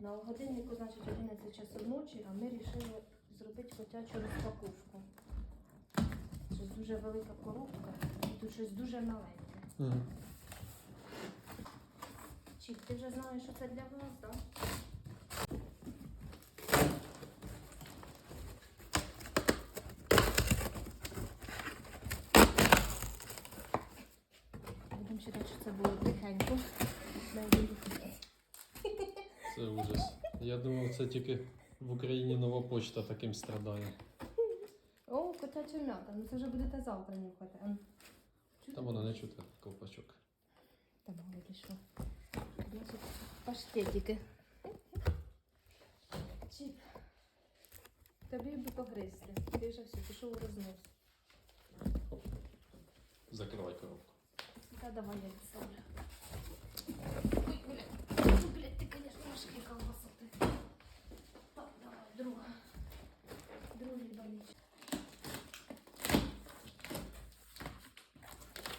На годиннику, значить, 11 часов ночі, а ми вирішили зробити котячу розпаковку. Це дуже велика коробка і тут щось дуже маленьке. Угу. Чіп, ти вже знаєш, що це для вас, так? Будемо читати, що це було тихенько. Це ужас. Я думав, це тільки в Україні нова почта таким страдає. О, котяча м'ята. Ну це вже будете завтра нюхати. А. Там вона не чути ковпачок. Там говорить, що. Досить паштетики. Чіп. Тобі би погризти. Ти вже все, пішов у рознос. Закривай коробку. Та давай я відставлю.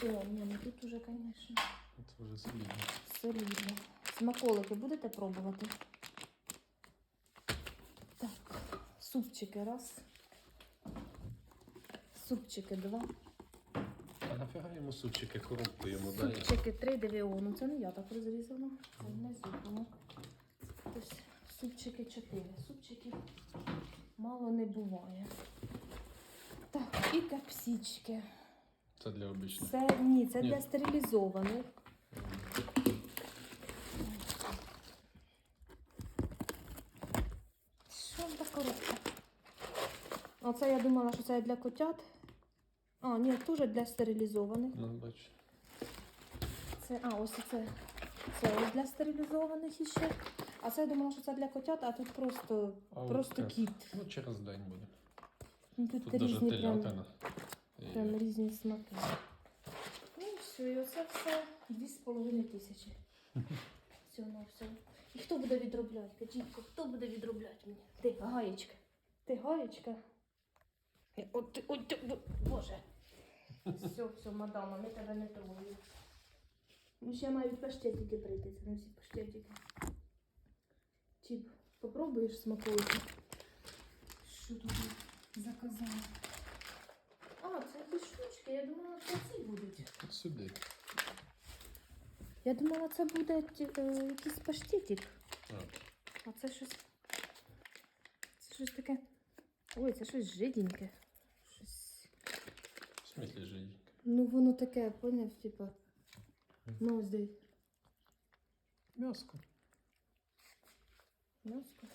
О, ні, ну тут уже, конечно, Це вже солідно. солідно. Смаколики будете пробувати? Так, супчики раз. Супчики два. А нафіга йому супчики коробку йому дає? Супчики 3 девіо. Ну це не я так розрізала. Це не зубимо. Тобто супчики 4. Супчиків мало не буває. Так, і капсічки. Це для обичних. Це ні, це Ні. для стерилізованих. Що за коробка? Оце я думала, що це для котят. А, ні, теж для стерилізованих. Ну, бач. Це, а, ось це. Це ось для стерилізованих іще. А це я думала, що це для котят, а тут просто, А от просто кіт. Ну, через день буде. Ну, тут, Тут навіть прям, телятина. Прям різні смаки. Ну і все, і оце все 2,5 тисячі. Все на все. І хто буде відробляти? Кажіть, хто буде відробляти мені? Ти, гаєчка. Ти гаєчка? Е, От ти, от ти, боже. Все, все, мадама, ми тебе не трогаємо. Ну, ще мають паштетики прийти, це не всі паштетики. Чіп, попробуєш смаколики? Що тут заказала? Сюди. Я думала, це буде е, якийсь паштетик. А, А це щось. Це щось таке. Ой, це щось жиденьке. Щось. в смислі жиденько. Ну воно таке, поняв, типа. Ну, ось дивись. М'яско. М'яско.